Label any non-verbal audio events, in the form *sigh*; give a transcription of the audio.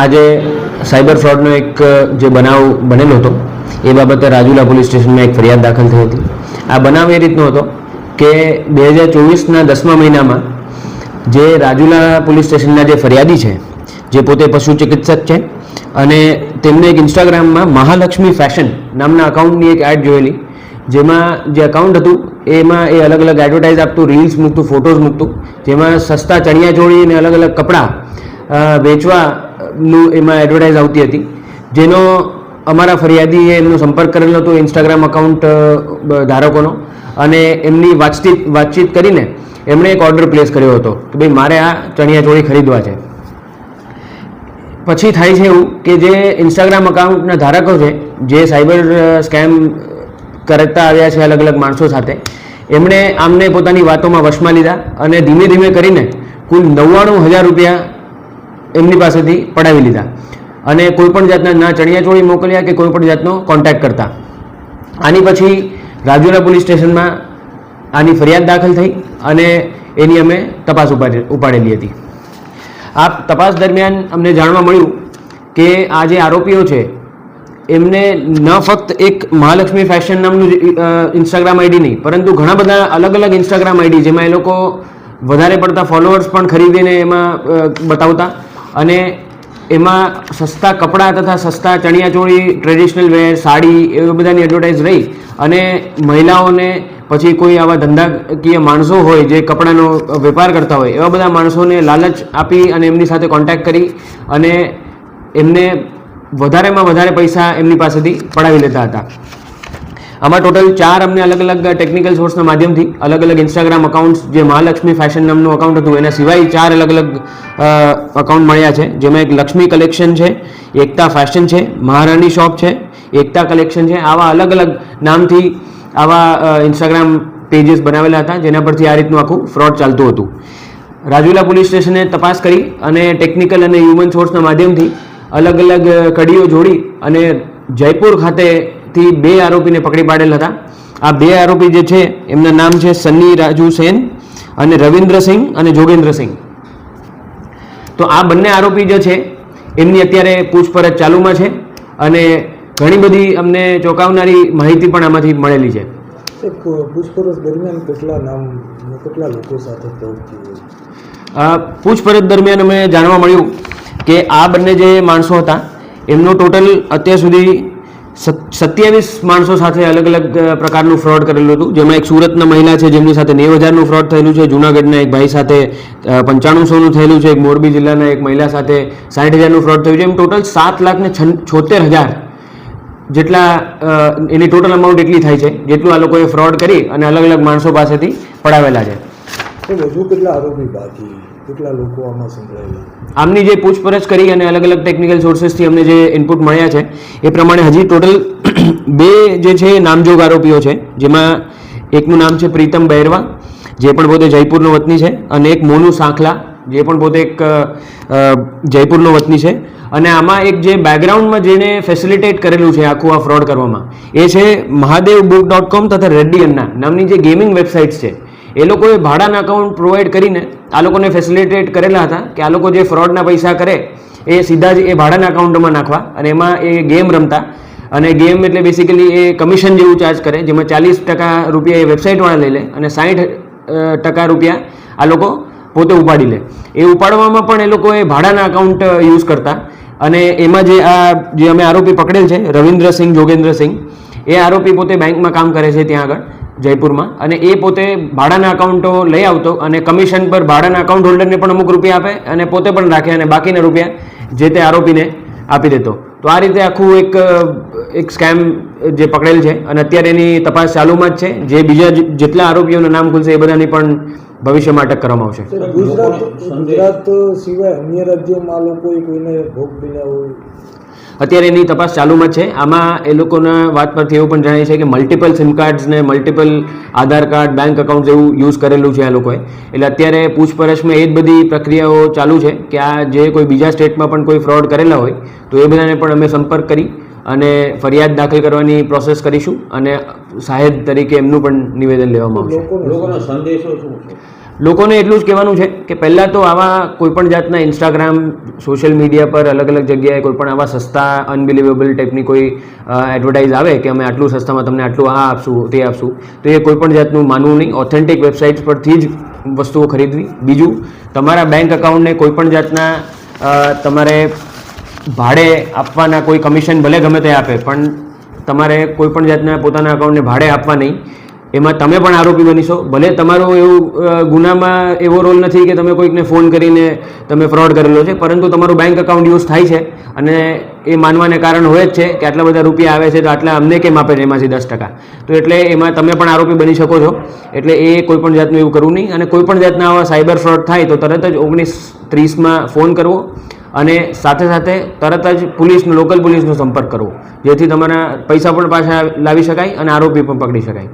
આજે સાયબર ફ્રોડનો એક જે બનાવ બનેલો હતો એ બાબતે રાજુલા પોલીસ સ્ટેશનમાં એક ફરિયાદ દાખલ થઈ હતી. આ બનાવ એ રીતનો હતો કે બે હજાર ચોવીસના દસમા મહિનામાં જે રાજુલા પોલીસ સ્ટેશનના જે ફરિયાદી છે જે પોતે પશુ ચિકિત્સક છે અને તેમને એક ઇન્સ્ટાગ્રામમાં મહાલક્ષ્મી ફેશન નામના અકાઉન્ટની એક એડ જોયેલી જેમાં જે અકાઉન્ટ હતું એમાં એ અલગ અલગ એડવર્ટાઇઝ આપતું રીલ્સ મૂકતું ફોટોઝ મૂકતું જેમાં સસ્તા ચણિયાચોળી અને અલગ અલગ કપડાં અ, વેચવાનું એમાં એડવર્ટાઇઝ આવતી હતી. જેનો અમારા ફરિયાદીએ એમનો સંપર્ક કરેલો હતો ઇન્સ્ટાગ્રામ અકાઉન્ટ ધારકોનો. અને એમની વાતચીત વાતચીત કરીને એમણે એક ઓર્ડર પ્લેસ કર્યો હતો કે ભાઈ મારે આ ચણિયા ચોળી ખરીદવા છે. પછી થાય છે એવું કે જે ઇન્સ્ટાગ્રામ અકાઉન્ટના ધારકો છે, જે સાયબર સ્કેમ કરતા આવ્યા છે અલગ અલગ માણસો સાથે, એમણે આમને પોતાની વાતોમાં વશમાં લીધા અને ધીમે ધીમે કરીને કુલ નવ્વાણું હજાર રૂપિયા એમની પાસેથી પડાવી લીધા. અને કોઈપણ જાતના ના ચણિયાચોળી મોકલ્યા કે કોઈપણ જાતનો કોન્ટેક્ટ કરતા. આની પછી રાજુલા પોલીસ સ્ટેશનમાં આની ફરિયાદ દાખલ થઈ અને એની અમે તપાસ ઉપાડી ઉપાડેલી હતી. આ તપાસ દરમિયાન અમને જાણવા મળ્યું કે આ જે આરોપીઓ છે, એમને ન ફક્ત એક મહાલક્ષ્મી ફેશન નામનું ઇન્સ્ટાગ્રામ આઈડી નહીં, પરંતુ ઘણા બધા અલગ અલગ ઇન્સ્ટાગ્રામ આઈડી જેમાં એ લોકો વધારે પડતા ફોલોઅર્સ પણ ખરીદીને એમાં બતાવતા. અને એમાં સસ્તા કપડાં તથા સસ્તા ચણિયાચોળી ટ્રેડિશનલ વેર સાડી એવી બધાની એડવર્ટાઇઝ રહી. અને મહિલાઓને પછી કોઈ આવા ધંધાકીય માણસો હોય જે કપડાનો વેપાર કરતા હોય, એવા બધા માણસોને લાલચ આપી અને એમની સાથે કોન્ટેક્ટ કરી અને એમને વધારેમાં વધારે પૈસા એમની પાસેથી પડાવી લેતા હતા. આમાં ટોટલ ચાર અમને અલગ અલગ ટેકનિકલ સોર્સના માધ્યમથી અલગ અલગ ઇન્સ્ટાગ્રામ અકાઉન્ટ્સ જે મહાલક્ષ્મી ફેશન નામનું અકાઉન્ટ હતું, એના સિવાય ચાર અલગ અલગ અકાઉન્ટ મળ્યા છે. જેમાં એક લક્ષ્મી કલેક્શન છે, એકતા ફેશન છે, મહારાણી શોપ છે, એકતા કલેક્શન છે. આવા અલગ અલગ નામથી આવા ઇન્સ્ટાગ્રામ પેજીસ બનાવેલા હતા, જેના પરથી આ રીતનું આખું ફ્રોડ ચાલતું હતું. રાજુલા પોલીસ સ્ટેશને તપાસ કરી અને ટેકનિકલ અને હ્યુમન સોર્સના માધ્યમથી અલગ અલગ કડીઓ જોડી અને જયપુર ખાતેથી બે આરોપીને પકડી પાડેલ હતા. આ બે આરોપી જે છે એમના નામ છે સન્ની રાજુ સેન અને રવિન્દ્રસિંહ અને જોગેન્દ્રસિંહ તો આ બંને આરોપી જે છે એમની અત્યારે પૂછપરછ ચાલુમાં છે અને ઘણી બધી અમને ચોંકાવનારી માહિતી પણ આમાંથી મળેલી છે. પૂછપરછ દરમિયાન કેટલા નામ કેટલા લોકો સાથે પ્રવૃત્તિ હોય અ, પૂછપરછ દરમિયાન અમે જાણવા મળ્યું કે આ બંને જે માણસો હતા એમનો ટોટલ અત્યાર સુધી સત્યાવીસ માણસો સાથે અલગ અલગ પ્રકારનું ફ્રોડ કરેલું હતું. જેમાં એક સુરતના મહિલા છે, જેમની સાથે નેવ હજારનું ફ્રોડ થયેલું છે. જુનાગઢના એક ભાઈ સાથે પંચાણું સોનું થયેલું છે. એક મોરબી જિલ્લાના એક મહિલા સાથે સાઠ હજારનું ફ્રોડ થયું છે. એમ ટોટલ સાત લાખ ને છોતેર હજાર જેટલા એની ટોટલ અમાઉન્ટ એટલી થાય છે, જેટલું આ લોકોએ ફ્રોડ કરી અને અલગ અલગ માણસો પાસેથી પડાવેલા છે. હજુ કેટલા આરોપી બાકી? કેટલા લોકો આમાં સંકળાયેલા આમની જે પૂછપરછ કરી અને અલગ અલગ ટેકનિકલ સોર્सेसથી અમને જે ઇનપુટ મળ્યા છે, એ પ્રમાણે હજી ટોટલ *clears throat* બે જે છે નામજોગ આરોપીઓ છે, જેમાં એકનું નામ છે પ્રીતમ બૈરવા, જે પણ પોતે જયપુરનો વતની છે, અને એક મોનુ સાંખલા, જે પણ પોતે એક જયપુરનો વતની છે. અને આમાં એક જે બેકગ્રાઉન્ડમાં જેને ફેસિલિટેટ કરેલું છે આખું આ ફ્રોડ કરવામાં, એ છે મહાદેવ બુક ડોટ કોમ તથા રેડ્ડી અન્ના નામની જે ગેમિંગ વેબસાઇટ્સ છે એ લોકોએ ભાડાના અકાઉન્ટ પ્રોવાઈડ કરીને આ લોકોને ફેસિલિટેટ કરેલા હતા કે આ લોકો જે ફ્રોડના પૈસા કરે, એ સીધા જ એ ભાડાના અકાઉન્ટમાં નાખવા અને એમાં એ ગેમ રમતા. અને ગેમ એટલે બેસિકલી એ કમિશન જેવું ચાર્જ કરે, જેમાં ચાલીસ ટકા રૂપિયા એ વેબસાઇટવાળા લઈ લે અને સાઠ ટકા રૂપિયા આ લોકો પોતે ઉપાડી લે. એ ઉપાડવામાં પણ એ લોકો એ ભાડાના અકાઉન્ટ યુઝ કરતા. અને એમાં જે આ, જે અમે આરોપી પકડેલ છે, રવિન્દ્રસિંહ જોગેન્દ્રસિંહ, એ આરોપી પોતે બેંકમાં કામ કરે છે ત્યાં આગળ. જયપુરમાં. અને એ પોતે ભાડાના અકાઉન્ટો લઈ આવતો અને કમિશન પર ભાડાના અકાઉન્ટ હોલ્ડરને પણ અમુક રૂપિયા આપે અને પોતે પણ રાખે અને બાકીના રૂપિયા જે તે આરોપીને આપી દેતો. તો આ રીતે આખું એક એક સ્કેમ જે પકડેલ છે અને અત્યારે એની તપાસ ચાલુમાં જ છે. જે બીજા જેટલા આરોપીઓના નામ ખુલશે એ બધાની પણ ભવિષ્યમાં અટક કરવામાં આવશે. ગુજરાત ગુજરાત સિવાય અન્ય રાજ્યોમાં લોકોએ કોઈને ભોગ બન્યા હોય અત્યારે એની તપાસ ચાલુમાં છે. આમાં એ લોકોના વાત પરથી એવું પણ જણાય છે કે મલ્ટિપલ સિમ કાર્ડ્સ ને multiple Aadhaar card bank account એવું યુઝ કરેલું છે આ લોકોએ. એટલે અત્યારે પૂછપરછમાં એ જ બધી પ્રક્રિયાઓ ચાલુ છે કે આ જે કોઈ બીજા સ્ટેટમાં પણ કોઈ ફ્રોડ કરેલા હોય, તો એ બધાને પણ અમે સંપર્ક કરી અને ફરિયાદ દાખલ કરવાની પ્રોસેસ કરીશું અને સાહેબ તરીકે એમનું પણ નિવેદન લેવામાં આવશે. લોકોનો સંદેશો શું છે? લોકોને એટલું જ કહેવાનું છે કે પહેલાં તો આવા કોઈપણ જાતના ઇન્સ્ટાગ્રામ સોશિયલ મીડિયા પર અલગ અલગ જગ્યાએ કોઈપણ આવા સસ્તા અનબિલિવેબલ ટાઈપની કોઈ એડવર્ટાઇઝ આવે કે અમે આટલું સસ્તામાં તમને આટલું આ આપશું, તે આપશું, તો એ કોઈપણ જાતનું માનવું નહીં. ઓથેન્ટિક વેબસાઇટ્સ પરથી જ વસ્તુઓ ખરીદવી. બીજું, તમારા બેંક અકાઉન્ટને કોઈપણ જાતના તમારે ભાડે આપવાના કોઈ કમિશન ભલે ગમે તે આપે, પણ તમારે કોઈપણ જાતના પોતાના અકાઉન્ટને ભાડે આપવા નહીં. એમાં તમે પણ આરોપી બનીશો ભલે તમારો એવું ગુનામાં એવો રોલ નથી કે તમે કોઈકને ફોન કરીને તમે ફ્રોડ કરેલો છે, પરંતુ તમારું બેંક એકાઉન્ટ યુઝ થાય છે અને એ માનવાને કારણ હોય જ છે કે આટલા બધા રૂપિયા આવે છે તો આટલા અમને કેમ આપે છે એમાંથી દસ ટકા? તો એટલે એમાં તમે પણ આરોપી બની શકો છો. એટલે એ કોઈપણ જાતનું એવું કરવું નહીં. અને કોઈપણ જાતના આવા સાયબર ફ્રોડ થાય તો તરત જ ઓગણીસ ત્રીસમાં ફોન કરવો અને સાથે સાથે તરત જ પોલીસનો લોકલ પોલીસનો સંપર્ક કરવો. જેથી તમારા પૈસા પણ પાછા લાવી શકાય અને આરોપી પણ પકડી શકાય.